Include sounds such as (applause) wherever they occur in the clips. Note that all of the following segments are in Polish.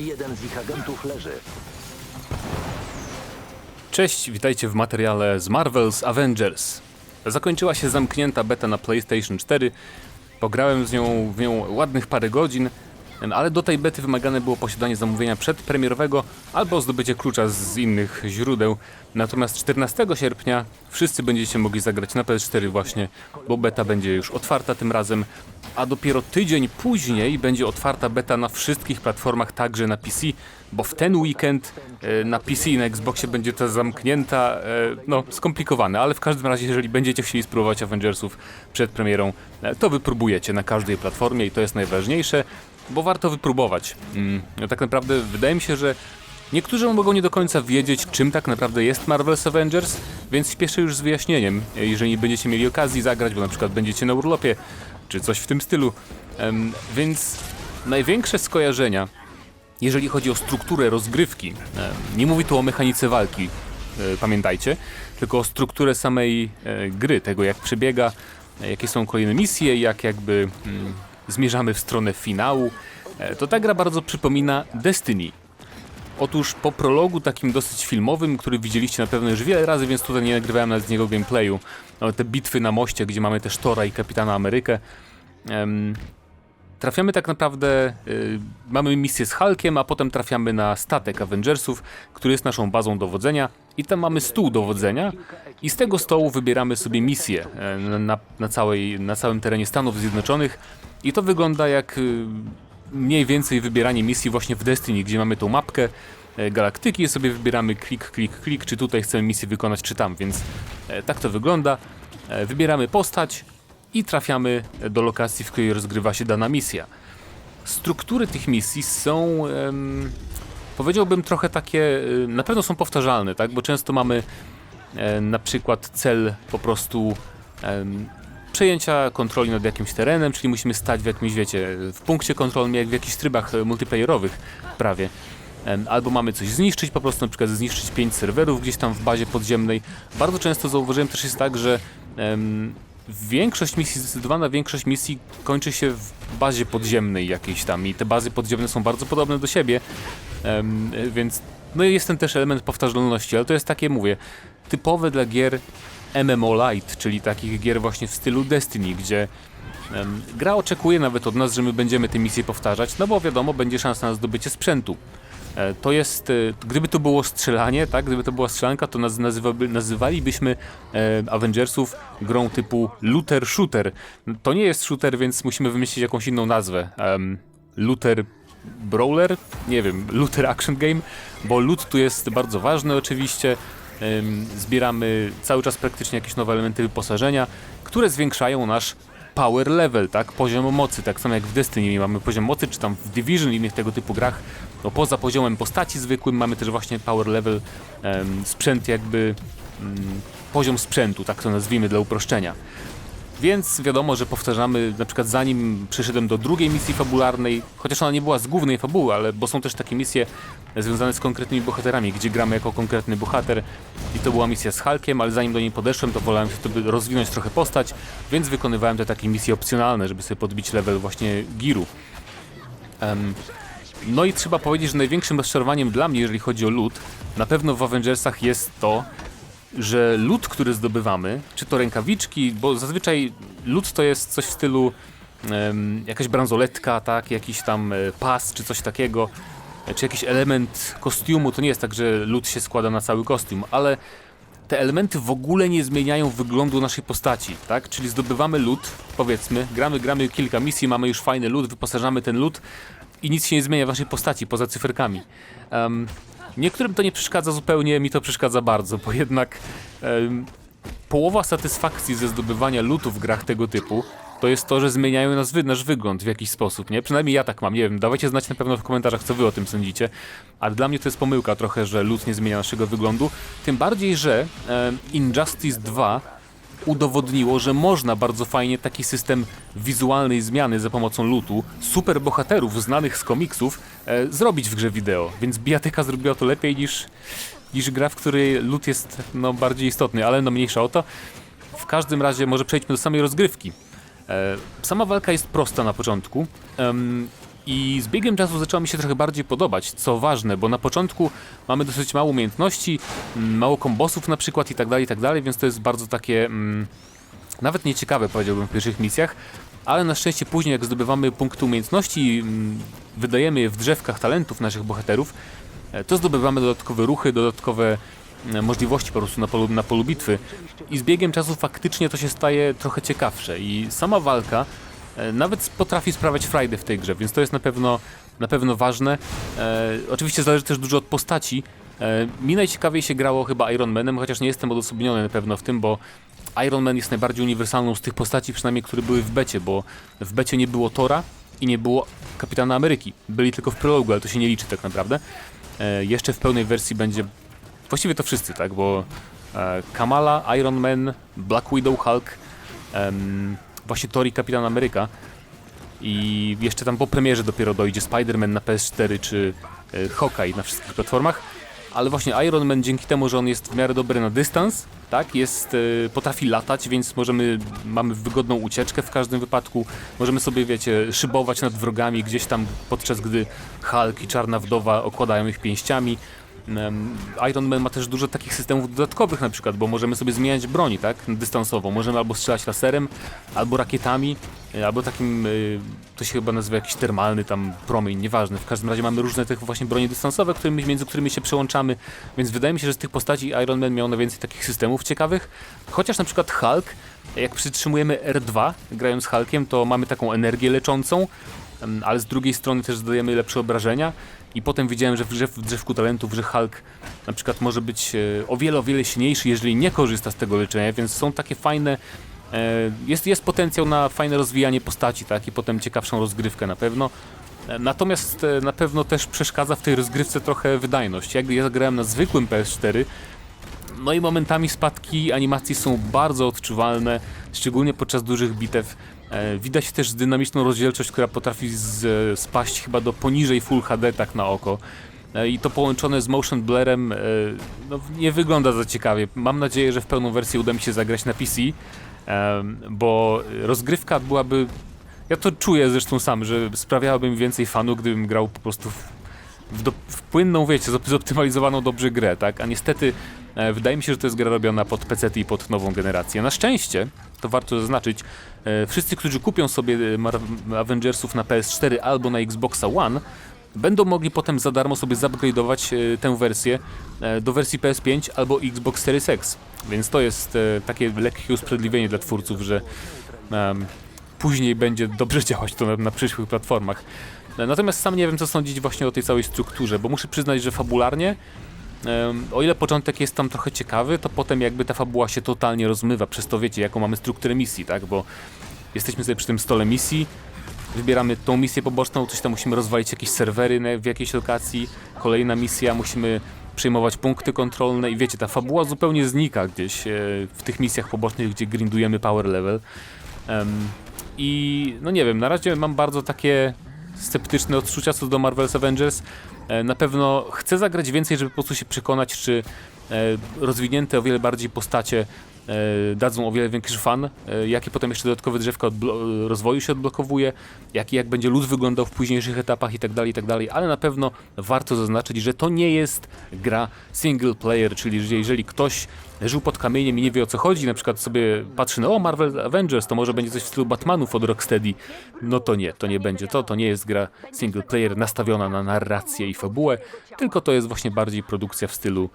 Jeden z ich agentów leży. Cześć, witajcie w materiale z Marvel's Avengers. Zakończyła się zamknięta beta na PlayStation 4. Pograłem z nią w nią ładnych parę godzin, ale do tej bety wymagane było posiadanie zamówienia przedpremierowego albo zdobycie klucza z innych źródeł. Natomiast 14 sierpnia wszyscy będziecie mogli zagrać na PS4 właśnie, bo beta będzie już otwarta tym razem, a dopiero tydzień później będzie otwarta beta na wszystkich platformach, także na PC, bo w ten weekend e, na PC i na Xboxie będzie to zamknięta, e, no skomplikowane, ale w każdym razie, jeżeli będziecie chcieli spróbować Avengersów przed premierą, e, to wypróbujecie na każdej platformie i to jest najważniejsze, bo warto wypróbować. Mm, tak naprawdę wydaje mi się, że Niektórzy mogą nie do końca wiedzieć, czym tak naprawdę jest Marvel's Avengers, więc śpieszę już z wyjaśnieniem, jeżeli będziecie mieli okazji zagrać, bo na przykład będziecie na urlopie, czy coś w tym stylu. Więc największe skojarzenia, jeżeli chodzi o strukturę rozgrywki, nie mówię tu o mechanice walki, e, pamiętajcie, tylko o strukturę samej e, gry, tego jak przebiega, e, jakie są kolejne misje, jak jakby mm, zmierzamy w stronę finału, e, to ta gra bardzo przypomina Destiny. Otóż po prologu takim dosyć filmowym, który widzieliście na pewno już wiele razy, więc tutaj nie nagrywałem nawet z niego gameplayu, ale te bitwy na moście, gdzie mamy też Tora i Kapitana Amerykę, trafiamy tak naprawdę, y, mamy misję z Hulkiem, a potem trafiamy na statek Avengersów, który jest naszą bazą dowodzenia. I tam mamy stół dowodzenia. I z tego stołu wybieramy sobie misję e, na, na, całej, na całym terenie Stanów Zjednoczonych. I to wygląda jak y, mniej więcej wybieranie misji właśnie w Destiny, gdzie mamy tą mapkę e, galaktyki sobie wybieramy klik, klik, klik, czy tutaj chcemy misję wykonać, czy tam, więc e, tak to wygląda. E, Wybieramy postać i trafiamy do lokacji, w której rozgrywa się dana misja. Struktury tych misji są, em, powiedziałbym, trochę takie, na pewno są powtarzalne, tak, bo często mamy e, na przykład cel po prostu em, przejęcia kontroli nad jakimś terenem, czyli musimy stać w jakimś, wiecie, w punkcie kontrolnym, jak w jakichś trybach e, multiplayerowych prawie. Albo mamy coś zniszczyć, po prostu na przykład zniszczyć pięć serwerów gdzieś tam w bazie podziemnej. Bardzo często zauważyłem też jest tak, że em, większość misji, zdecydowana większość misji kończy się w bazie podziemnej jakiejś tam i te bazy podziemne są bardzo podobne do siebie, em, więc no jest ten też element powtarzalności, ale to jest takie, mówię, typowe dla gier MMO Lite, czyli takich gier właśnie w stylu Destiny, gdzie em, gra oczekuje nawet od nas, że my będziemy te misje powtarzać, no bo wiadomo, będzie szansa na zdobycie sprzętu. E, To jest, e, gdyby to było strzelanie, tak, gdyby to była strzelanka, to naz nazywaby, nazywalibyśmy e, Avengersów grą typu looter shooter. To nie jest shooter, więc musimy wymyślić jakąś inną nazwę. Um, looter brawler? Nie wiem, looter action game, bo loot tu jest bardzo ważny oczywiście. Em, zbieramy cały czas praktycznie jakieś nowe elementy wyposażenia, które zwiększają nasz power level, tak? Poziom mocy, tak samo jak w Destiny mamy poziom mocy, czy tam w Division i innych tego typu grach. No poza poziomem postaci zwykłym mamy też właśnie power level, sprzęt jakby, mm, poziom sprzętu, tak to nazwijmy dla uproszczenia. Więc wiadomo, że powtarzamy, na przykład zanim przyszedłem do drugiej misji fabularnej, chociaż ona nie była z głównej fabuły, ale bo są też takie misje związane z konkretnymi bohaterami, gdzie gramy jako konkretny bohater i to była misja z Hulkiem, ale zanim do niej podeszłem, to wolałem wtedy rozwinąć trochę postać, więc wykonywałem te takie misje opcjonalne, żeby sobie podbić level właśnie Giru. Em, no i trzeba powiedzieć, że największym rozczarowaniem dla mnie, jeżeli chodzi o loot, na pewno w Avengersach jest to, że lód, który zdobywamy, czy to rękawiczki, bo zazwyczaj lód to jest coś w stylu em, jakaś bransoletka, tak, jakiś tam e, pas, czy coś takiego, czy jakiś element kostiumu, to nie jest tak, że lód się składa na cały kostium, ale te elementy w ogóle nie zmieniają wyglądu naszej postaci, tak? Czyli zdobywamy lód, powiedzmy, gramy, gramy kilka misji, mamy już fajny lód, wyposażamy ten lód i nic się nie zmienia w naszej postaci poza cyferkami. Em, niektórym to nie przeszkadza zupełnie, mi to przeszkadza bardzo, bo jednak em, połowa satysfakcji ze zdobywania lutu w grach tego typu to jest to, że zmieniają nas wy, nasz wygląd w jakiś sposób, nie? Przynajmniej ja tak mam, nie wiem, dawajcie znać na pewno w komentarzach, co wy o tym sądzicie, ale dla mnie to jest pomyłka trochę, że lód nie zmienia naszego wyglądu, tym bardziej, że Injustice 2 udowodniło, że można bardzo fajnie taki system wizualnej zmiany za pomocą lutu super bohaterów znanych z komiksów e, zrobić w grze wideo. Więc bijatyka zrobiła to lepiej niż, niż gra, w której lut jest no, bardziej istotny, ale no mniejsza o to. W każdym razie może przejdźmy do samej rozgrywki. E, sama walka jest prosta na początku. I z biegiem czasu zaczęła mi się trochę bardziej podobać, co ważne, bo na początku mamy dosyć mało umiejętności, mm, mało kombosów na przykład i tak dalej, i tak dalej, więc to jest bardzo takie mm, nawet nieciekawe powiedziałbym w pierwszych misjach, ale na szczęście później jak zdobywamy punkty umiejętności, mm, wydajemy je w drzewkach talentów naszych bohaterów, e, to zdobywamy dodatkowe ruchy, dodatkowe mm, możliwości po prostu na polu, na polu bitwy. I z biegiem czasu faktycznie to się staje trochę ciekawsze. I sama walka e, nawet potrafi sprawiać frajdę w tej grze, więc to jest na pewno, na pewno ważne. E, oczywiście zależy też dużo od postaci. E, mi najciekawiej się grało chyba Iron Manem, chociaż nie jestem odosobniony na pewno w tym, bo Iron Man jest najbardziej uniwersalną z tych postaci, przynajmniej które były w becie, bo w becie nie było Tora i nie było Kapitana Ameryki. Byli tylko w prologu, ale to się nie liczy tak naprawdę. E, jeszcze w pełnej wersji będzie właściwie to wszyscy, tak, bo e, Kamala, Iron Man, Black Widow, Hulk, em, właśnie Thor i Kapitan Ameryka. I jeszcze tam po premierze dopiero dojdzie Spider-Man na PS4 czy e, Hawkeye na wszystkich platformach. Ale właśnie Iron Man dzięki temu, że on jest w miarę dobry na dystans, tak, jest, e, potrafi latać, więc możemy, mamy wygodną ucieczkę w każdym wypadku. Możemy sobie, wiecie, szybować nad wrogami gdzieś tam, podczas gdy Hulk i Czarna Wdowa okładają ich pięściami. Iron Man ma też dużo takich systemów dodatkowych na przykład, bo możemy sobie zmieniać broni, tak, dystansowo. Możemy albo strzelać laserem, albo rakietami, e, albo takim, e, to się chyba nazywa jakiś termalny tam promień, nieważne. W każdym razie mamy różne tych właśnie broni dystansowe, którymi, między którymi się przełączamy, więc wydaje mi się, że z tych postaci Iron Man miał najwięcej takich systemów ciekawych. Chociaż na przykład Hulk, jak przytrzymujemy R2 grając Hulkiem, to mamy taką energię leczącą, ale z drugiej strony też zdajemy lepsze obrażenia. I potem widziałem, że w, w drzewku talentów, że Hulk na przykład może być e, o wiele, o wiele silniejszy, jeżeli nie korzysta z tego leczenia, więc są takie fajne. E, jest, jest potencjał na fajne rozwijanie postaci, tak? I potem ciekawszą rozgrywkę na pewno. E, Natomiast na pewno też przeszkadza w tej rozgrywce trochę wydajność. Jak ja grałem na zwykłym PS4, no i momentami spadki animacji są bardzo odczuwalne, szczególnie podczas dużych bitew. E, Widać też dynamiczną rozdzielczość, która potrafi z, spaść chyba do poniżej Full HD tak na oko. E, I to połączone z motion blurem e, no, nie wygląda za ciekawie. Mam nadzieję, że w pełną wersję uda mi się zagrać na PC, bo rozgrywka byłaby. Ja to czuję zresztą sam, że sprawiałaby mi więcej fanu, gdybym grał po prostu w, w, do, w płynną, wiecie, zop- zoptymalizowaną dobrze grę, tak? A niestety e, wydaje mi się, że to jest gra robiona pod PC i pod nową generację. Na szczęście, to warto zaznaczyć, e, wszyscy, którzy kupią sobie e, Avengersów na PS4 albo na Xboxa One, będą mogli potem za darmo sobie zupgrade'ować e, tę wersję e, do wersji PS5 albo Xbox Series X. Więc to jest e, takie lekkie usprawiedliwienie dla twórców, że później będzie dobrze (laughs) działać to na, na przyszłych platformach. Natomiast sam nie wiem, co sądzić właśnie o tej całej strukturze, bo muszę przyznać, że fabularnie, o ile początek jest tam trochę ciekawy, to potem jakby ta fabuła się totalnie rozmywa, przez to wiecie, jaką mamy strukturę misji, tak? Bo jesteśmy sobie przy tym stole misji, wybieramy tą misję poboczną, coś tam musimy rozwalić jakieś serwery w jakiejś lokacji, kolejna misja, musimy przejmować punkty kontrolne i wiecie, ta fabuła zupełnie znika gdzieś e, w tych misjach pobocznych, gdzie grindujemy power level. I no nie wiem, na razie mam bardzo takie sceptyczne odczucia co do Marvel's Avengers. E, Na pewno chcę zagrać więcej, żeby po prostu się przekonać, czy e, rozwinięte o wiele bardziej postacie dadzą o wiele większy fan, e, jakie potem jeszcze dodatkowe drzewka odblo- rozwoju się odblokowuje, jaki jak będzie lód wyglądał w późniejszych etapach i tak dalej, i tak ale na pewno warto zaznaczyć, że to nie jest gra single player, czyli że jeżeli ktoś żył pod kamieniem i nie wie o co chodzi, na przykład sobie patrzy na o Marvel Avengers, to może będzie coś w stylu Batmanów od Rocksteady, no to nie, to nie będzie to, to nie jest gra single player nastawiona na narrację i fabułę, tylko to jest właśnie bardziej produkcja w stylu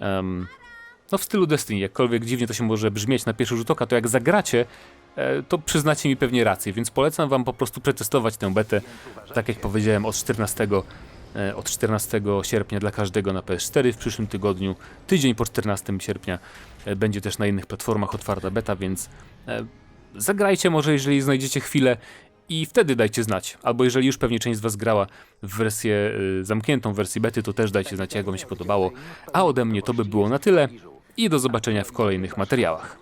em, no w stylu Destiny, jakkolwiek dziwnie to się może brzmieć na pierwszy rzut oka, to jak zagracie, e, to przyznacie mi pewnie rację, więc polecam wam po prostu przetestować tę betę, tak jak powiedziałem, od 14, e, od 14 sierpnia dla każdego na PS4 w przyszłym tygodniu, tydzień po 14 sierpnia e, będzie też na innych platformach otwarta beta, więc zagrajcie może, jeżeli znajdziecie chwilę i wtedy dajcie znać. Albo jeżeli już pewnie część z Was grała w wersję y, zamkniętą, w wersji bety, to też dajcie znać, jak Wam się podobało. A ode mnie to by było na tyle i do zobaczenia w kolejnych materiałach.